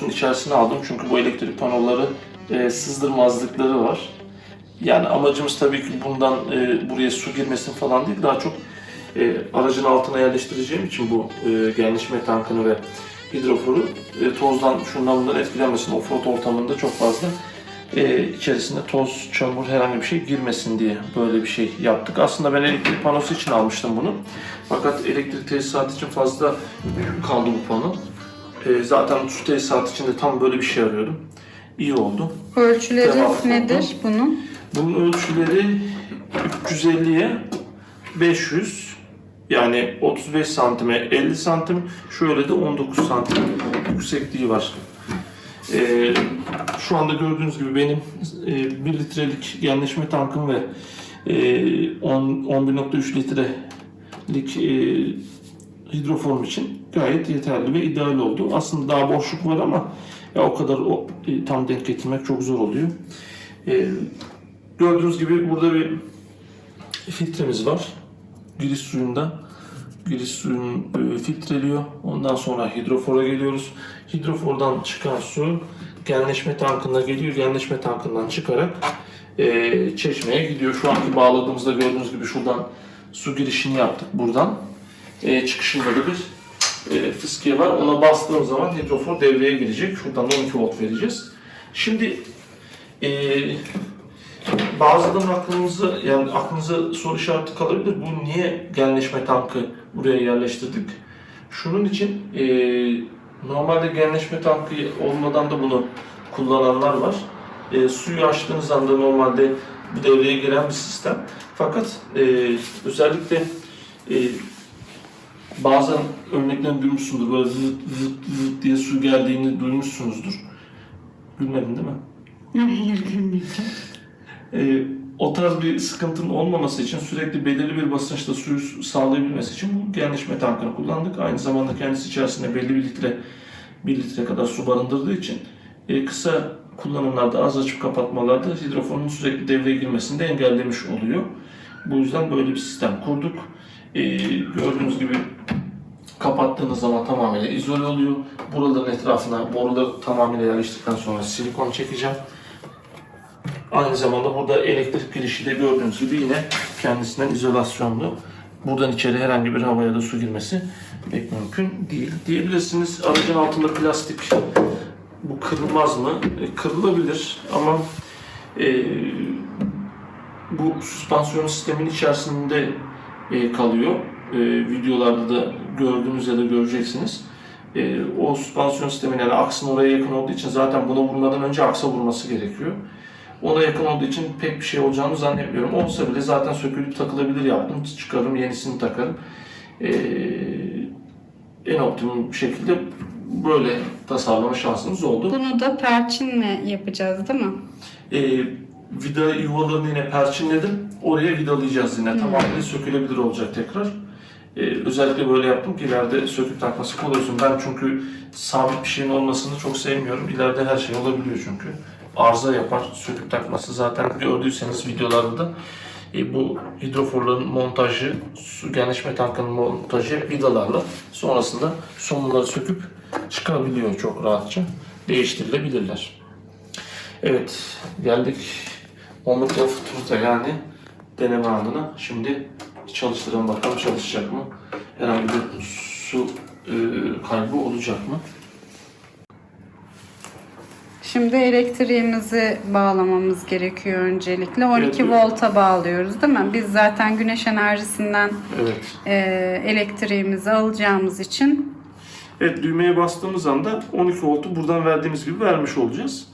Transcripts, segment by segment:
panosunun içerisine aldım. Çünkü bu elektrik panoları e, sızdırmazlıkları var. Yani amacımız tabii ki bundan e, buraya su girmesin falan değil. Daha çok e, aracın altına yerleştireceğim için bu e, genleşme tankını ve hidroforu e, tozdan şundan bundan etkilenmesin. Offroad ortamında çok fazla e, içerisinde toz, çamur herhangi bir şey girmesin diye böyle bir şey yaptık. Aslında ben elektrik panosu için almıştım bunu. Fakat elektrik tesisatı için fazla büyük kaldı bu pano. E, zaten su tesisatı için de tam böyle bir şey arıyordum. İyi oldu. Ölçüleri Tamam. nedir bunun? Bunun ölçüleri 350'ye 500 yani 35 santime 50 santim şöyle de 19 santim yüksekliği var. Ee, şu anda gördüğünüz gibi benim e, 1 litrelik genleşme tankım ve e, 10 11.3 litrelik e, hidroform için gayet yeterli ve ideal oldu. Aslında daha boşluk var ama ya o kadar o, e, tam denk getirmek çok zor oluyor. E, Gördüğünüz gibi burada bir filtremiz var. Giriş suyunda. Giriş suyunu e, filtreliyor. Ondan sonra hidrofora geliyoruz. Hidrofordan çıkan su genleşme tankına geliyor. Genleşme tankından çıkarak e, çeşmeye gidiyor. Şu anki bağladığımızda gördüğünüz gibi şuradan su girişini yaptık buradan. E, çıkışında da bir e, fıskiye var. Ona bastığım zaman hidrofor devreye girecek. Şuradan da 12 volt vereceğiz. Şimdi e, Bazılarının aklımıza yani aklınıza soru işareti kalabilir. Bu niye genleşme tankı buraya yerleştirdik? Şunun için e, normalde genleşme tankı olmadan da bunu kullananlar var. E, suyu açtığınız anda normalde bu devreye giren bir sistem. Fakat e, özellikle e, bazen örneklerini duymuşsundur. Böyle zıt zıt zıt diye su geldiğini duymuşsunuzdur. Gülmedin değil mi? Ee, o tarz bir sıkıntının olmaması için sürekli belirli bir basınçta suyu sağlayabilmesi için bu genleşme tankını kullandık. Aynı zamanda kendisi içerisinde belli bir litre, bir litre kadar su barındırdığı için e, kısa kullanımlarda az açıp kapatmalarda hidrofonun sürekli devreye girmesini de engellemiş oluyor. Bu yüzden böyle bir sistem kurduk. E, gördüğünüz gibi kapattığınız zaman tamamıyla izole oluyor. Buraların etrafına boruları tamamıyla yerleştirdikten sonra silikon çekeceğim. Aynı zamanda burada elektrik girişi de gördüğünüz gibi yine kendisinden izolasyonlu. Buradan içeri herhangi bir hava ya da su girmesi pek mümkün değil. Diyebilirsiniz aracın altında plastik bu kırılmaz mı? E, kırılabilir ama e, bu süspansiyon sistemin içerisinde e, kalıyor. E, videolarda da gördüğünüz ya da göreceksiniz. E, o süspansiyon sistemin yani aksın oraya yakın olduğu için zaten buna vurmadan önce aksa vurması gerekiyor. Ona yakın olduğu için pek bir şey olacağını zannetmiyorum. Olsa bile zaten sökülüp takılabilir yaptım. Çıkarım yenisini takarım. En optimum şekilde böyle tasarlama şansımız oldu. Bunu da perçinle yapacağız değil mi? Ee, vida yuvalarını yine perçinledim. Oraya vidalayacağız yine. Tamamıyla sökülebilir olacak tekrar. Ee, özellikle böyle yaptım ki ileride söküp takması kolay olsun. Ben çünkü sabit bir şeyin olmasını çok sevmiyorum. İleride her şey olabiliyor çünkü. Arıza yapar, söküp takması. Zaten gördüyseniz videolarda da e, bu hidroforların montajı, su genleşme tankının montajı vidalarla. Sonrasında somunları söküp çıkabiliyor çok rahatça. Değiştirilebilirler. Evet, geldik Moment of Truth'a yani deneme anına. Şimdi çalıştıralım bakalım çalışacak mı? Herhangi bir su e, kaybı olacak mı? Şimdi elektriğimizi bağlamamız gerekiyor öncelikle. 12 Evet. volta bağlıyoruz değil mi? Biz zaten güneş enerjisinden Evet. e, elektriğimizi alacağımız için Evet düğmeye bastığımız anda 12 voltu buradan verdiğimiz gibi vermiş olacağız.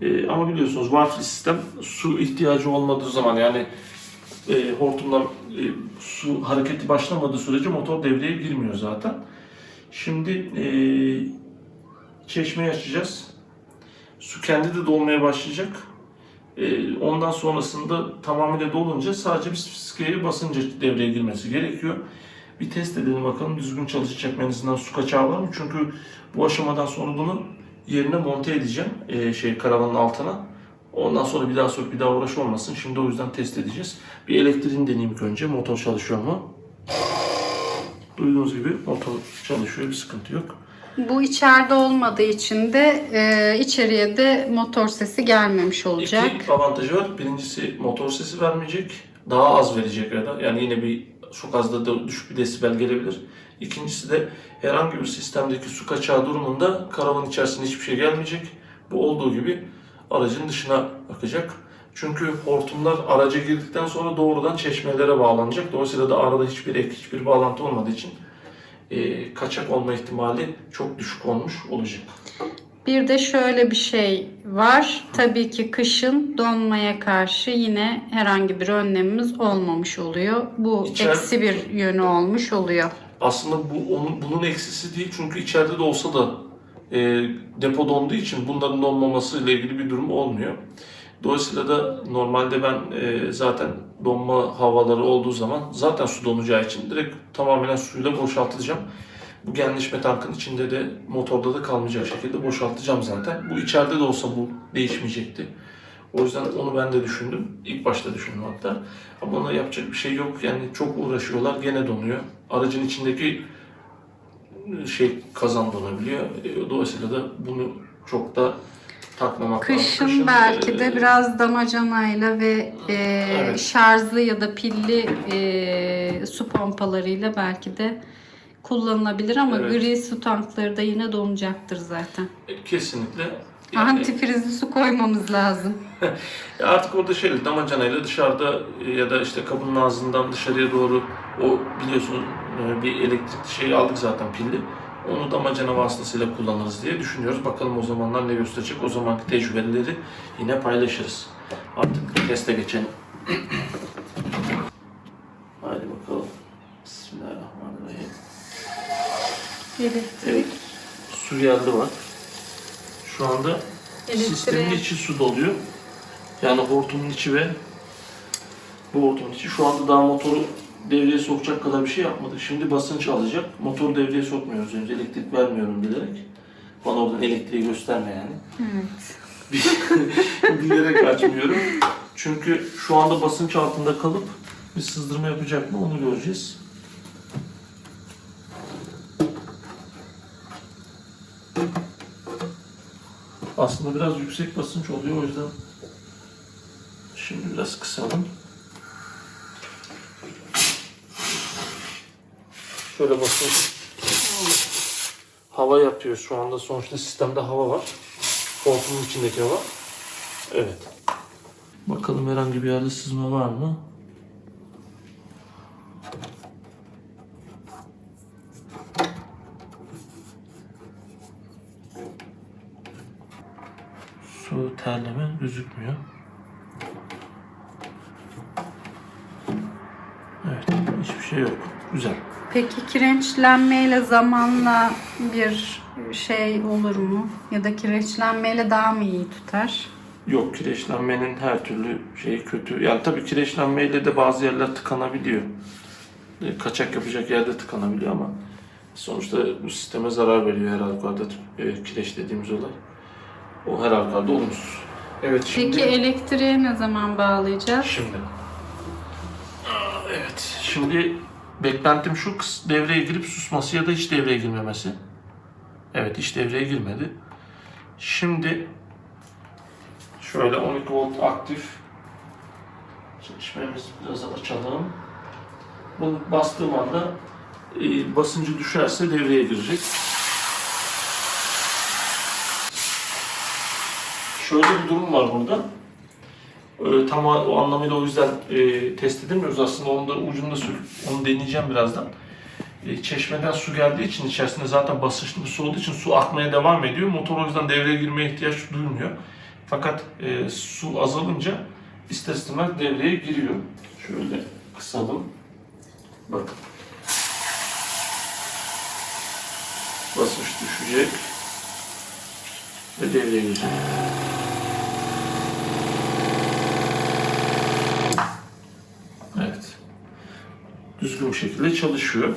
E, ama biliyorsunuz valfli sistem su ihtiyacı olmadığı zaman yani e, hortumdan e, su hareketi başlamadığı sürece motor devreye girmiyor zaten. Şimdi e, çeşmeyi açacağız. Su kendi de dolmaya başlayacak. E, ondan sonrasında tamamıyla dolunca sadece bir fiskeye basınca devreye girmesi gerekiyor. Bir test edelim bakalım düzgün çalışacak mı en su kaçağı var mı? Çünkü bu aşamadan sonra bunu yerine monte edeceğim e, şey karavanın altına. Ondan sonra bir daha sök bir daha uğraş olmasın. Şimdi o yüzden test edeceğiz. Bir elektriğini deneyeyim ilk önce. Motor çalışıyor mu? Duyduğunuz gibi motor çalışıyor. Bir sıkıntı yok. Bu içeride olmadığı için de e, içeriye de motor sesi gelmemiş olacak. İki avantajı var. Birincisi motor sesi vermeyecek. Daha az verecek ya da. Yani yine bir çok az da düşük bir desibel gelebilir. İkincisi de herhangi bir sistemdeki su kaçağı durumunda karavan içerisinde hiçbir şey gelmeyecek. Bu olduğu gibi aracın dışına akacak. Çünkü hortumlar araca girdikten sonra doğrudan çeşmelere bağlanacak. Dolayısıyla da arada hiçbir ek, hiçbir bağlantı olmadığı için e, kaçak olma ihtimali çok düşük olmuş olacak. Bir de şöyle bir şey var. Tabii ki kışın donmaya karşı yine herhangi bir önlemimiz olmamış oluyor. Bu İçer- eksi bir yönü olmuş oluyor. Aslında bu onun, bunun eksisi değil çünkü içeride de olsa da e, depo donduğu için bunların donmaması ile ilgili bir durum olmuyor. Dolayısıyla da normalde ben e, zaten donma havaları olduğu zaman zaten su donacağı için direkt tamamen suyla boşaltacağım. Bu genleşme tankın içinde de motorda da kalmayacak şekilde boşaltacağım zaten. Bu içeride de olsa bu değişmeyecekti. O yüzden onu ben de düşündüm. İlk başta düşündüm hatta. Ama ona yapacak bir şey yok. Yani çok uğraşıyorlar. Gene donuyor. Aracın içindeki şey kazan donabiliyor. E, Dolayısıyla da bunu çok da takmamak lazım. Kışın belki e, de biraz damacanayla ve e, Evet. şarjlı ya da pilli e, su pompalarıyla belki de kullanılabilir ama Evet. gri su tankları da yine donacaktır zaten. e, kesinlikle yani, Antifrizli su koymamız lazım. Ya artık orada şey damacanayla dışarıda e, ya da işte kabının ağzından dışarıya doğru o biliyorsunuz e, bir elektrikli şey aldık zaten pilli. Onu damacana vasıtasıyla kullanırız diye düşünüyoruz. Bakalım o zamanlar ne gösterecek. O zamanki tecrübeleri yine paylaşırız. Artık teste geçelim. Haydi bakalım. Bismillahirrahmanirrahim. Evet. Su geldi var. Şu anda sistemin içi su doluyor. Yani hortumun içi ve bu hortumun içi. Şu anda daha motoru devreye sokacak kadar bir şey yapmadık. Şimdi basınç alacak. Motoru devreye sokmuyoruz önce. Elektrik vermiyorum bilerek. Bana oradan elektriği gösterme yani. Evet. bilerek açmıyorum. Çünkü şu anda basınç altında kalıp bir sızdırma yapacak mı onu göreceğiz. Aslında biraz yüksek basınç oluyor o yüzden şimdi biraz kısalım. Şöyle basınç hava yapıyor şu anda sonuçta sistemde hava var. Hortumun içindeki hava. Evet. Bakalım herhangi bir yerde sızma var mı? Su terleme gözükmüyor. Evet, şey yok. Güzel. Peki kireçlenmeyle zamanla bir şey olur mu? Ya da kireçlenmeyle daha mı iyi tutar? Yok kireçlenmenin her türlü şeyi kötü. Yani tabii kireçlenmeyle de bazı yerler tıkanabiliyor. E, Kaçak yapacak yerde tıkanabiliyor ama sonuçta bu sisteme zarar veriyor her halükarda e, kireç dediğimiz olay. O her halükarda olumsuz. Evet şimdi... Peki elektriğe ne zaman bağlayacağız? Şimdi. Evet. Şimdi beklentim şu devreye girip susması ya da hiç devreye girmemesi. Evet hiç devreye girmedi. Şimdi şöyle 12 volt aktif çalışmamızı biraz açalım. Bunu bastığım anda e, basıncı düşerse devreye girecek. Şöyle bir durum var burada. Ee, tam o anlamıyla o yüzden e, test edemiyoruz aslında onu da ucunda sür- onu deneyeceğim birazdan. E, çeşmeden su geldiği için içerisinde zaten basınçlı bir su olduğu için su akmaya devam ediyor. Motor o yüzden devreye girmeye ihtiyaç duymuyor. Fakat e, su azalınca ister istemez devreye giriyor. Şöyle kısalım. Bakın. Basınç düşecek ve devreye girecek. Evet. Düzgün bir şekilde çalışıyor.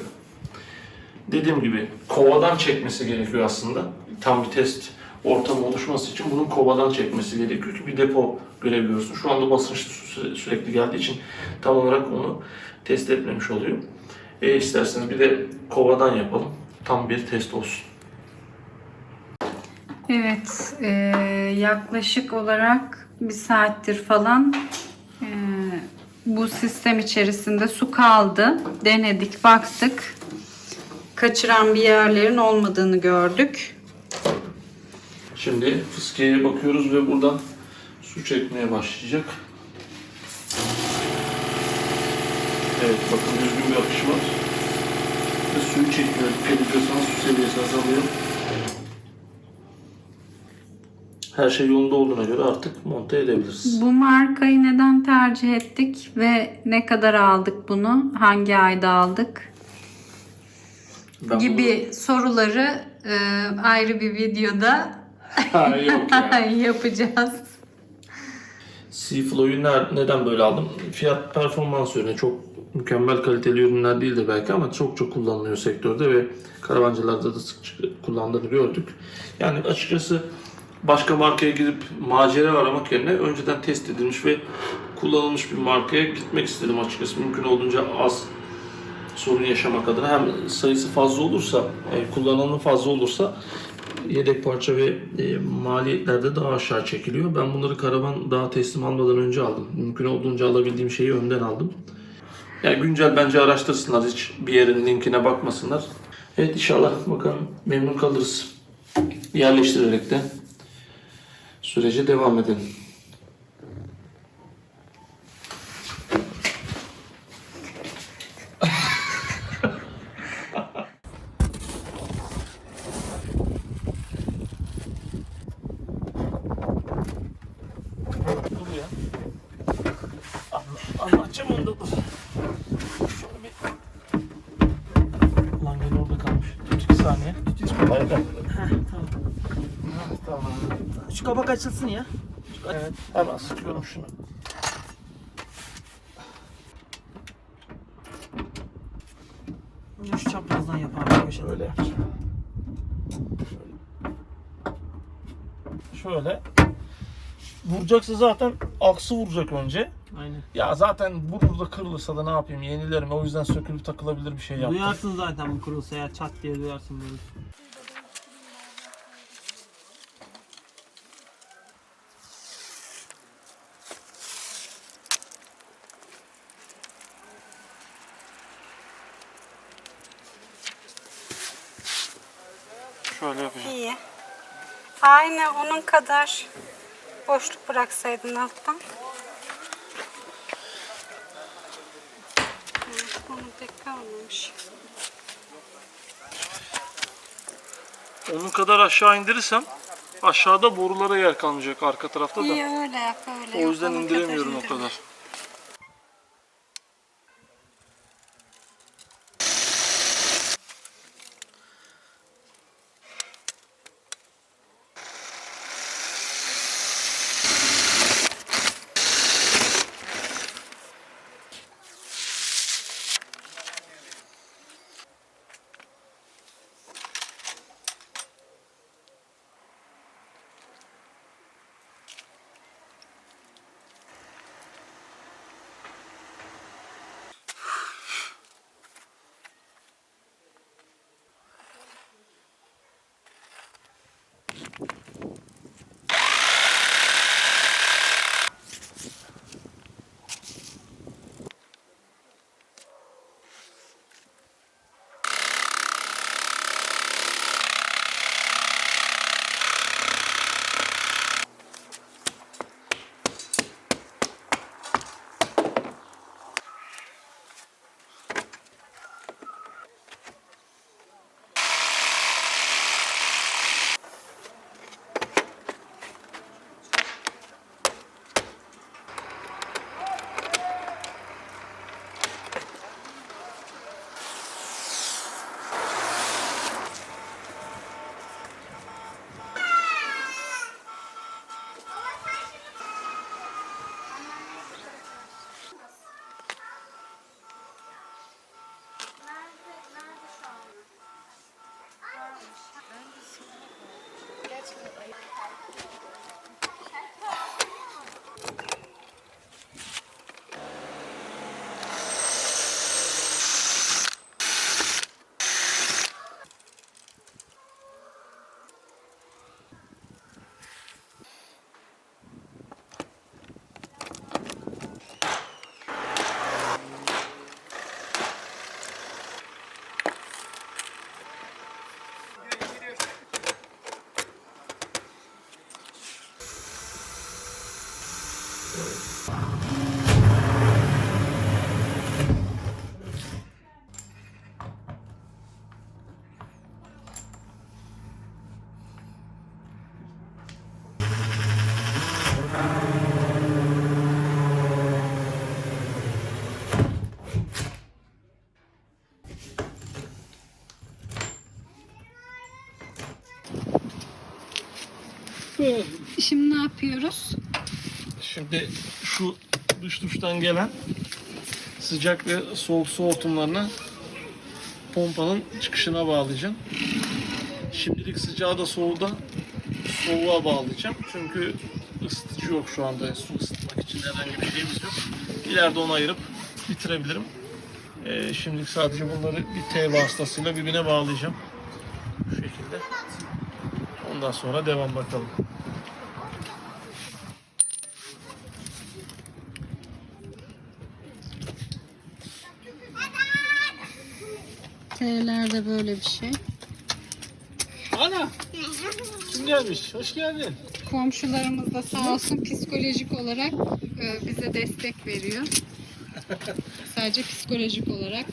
Dediğim gibi kovadan çekmesi gerekiyor aslında. Tam bir test ortamı oluşması için bunun kovadan çekmesi gerekiyor ki bir depo görebiliyorsun. Şu anda sü- sürekli geldiği için tam olarak onu test etmemiş oluyor. E, isterseniz bir de kovadan yapalım. Tam bir test olsun. Evet, e, yaklaşık olarak bir saattir falan bu sistem içerisinde su kaldı. Denedik, baktık. Kaçıran bir yerlerin olmadığını gördük. Şimdi fıskiyeye bakıyoruz ve buradan su çekmeye başlayacak. Evet bakın düzgün bir akış var. Ve suyu çekiyor. Dikkat su seviyesi azalıyor. Her şey yolunda olduğuna göre artık monte edebiliriz. Bu markayı neden tercih ettik ve ne kadar aldık bunu? Hangi ayda aldık? Ben Gibi soruları e, ayrı bir videoda bunu... Ha, ya. yapacağız. Seaflow'yu ne- neden böyle aldım? Fiyat performans ürünü çok mükemmel kaliteli ürünler değildir belki ama çok çok kullanılıyor sektörde ve karavancılarda da sık kullandığını gördük. Yani açıkçası başka markaya gidip macera aramak yerine önceden test edilmiş ve kullanılmış bir markaya gitmek istedim açıkçası. Mümkün olduğunca az sorun yaşamak adına hem sayısı fazla olursa, e, kullanımı fazla olursa yedek parça ve e, maliyetlerde daha aşağı çekiliyor. Ben bunları karavan daha teslim almadan önce aldım. Mümkün olduğunca alabildiğim şeyi önden aldım. Yani güncel bence araştırsınlar. Hiç bir yerin linkine bakmasınlar. Evet inşallah bakalım memnun kalırız. Yerleştirerek de sürece devam edelim. Anlatacağım onu da dur. Şöyle bir... Lan gene orada kalmış. Tut iki saniye. Tut iki saniye. Şu kapak açılsın ya. Evet. Hemen sıkıyorum şunu. Şu çaprazdan yap abi köşeden. Şöyle yapacağım. Şöyle. Şöyle. Vuracaksa zaten aksı vuracak önce. Aynen. Ya zaten vurur da kırılırsa da ne yapayım yenilerim. O yüzden sökülüp takılabilir bir şey yaptım. Duyarsın zaten bu kurulsa ya çat diye duyarsın böyle. Şöyle yapacağım. İyi. Aynı onun kadar boşluk bıraksaydın alttan. Evet, Onu pek kalmamış. Onun kadar aşağı indirirsem aşağıda borulara yer kalmayacak arka tarafta da. İyi öyle yap öyle. O yap, yüzden onun indiremiyorum o indirme. kadar. Şimdi ne yapıyoruz? Şimdi şu dış duştan gelen sıcak ve soğuk su hortumlarını pompanın çıkışına bağlayacağım. Şimdilik sıcağı da soğuğu da soğuğa bağlayacağım. Çünkü ısıtıcı yok şu anda. Su ısıtmak için herhangi bir şeyimiz yok. İleride onu ayırıp bitirebilirim. Ee, şimdilik sadece bunları bir T vasıtasıyla birbirine bağlayacağım. Bu şekilde. Ondan sonra devam bakalım. T'lerde böyle bir şey. Ana! Kim gelmiş? Hoş geldin. Komşularımız da sağ olsun psikolojik olarak e, bize destek veriyor. Sadece psikolojik olarak.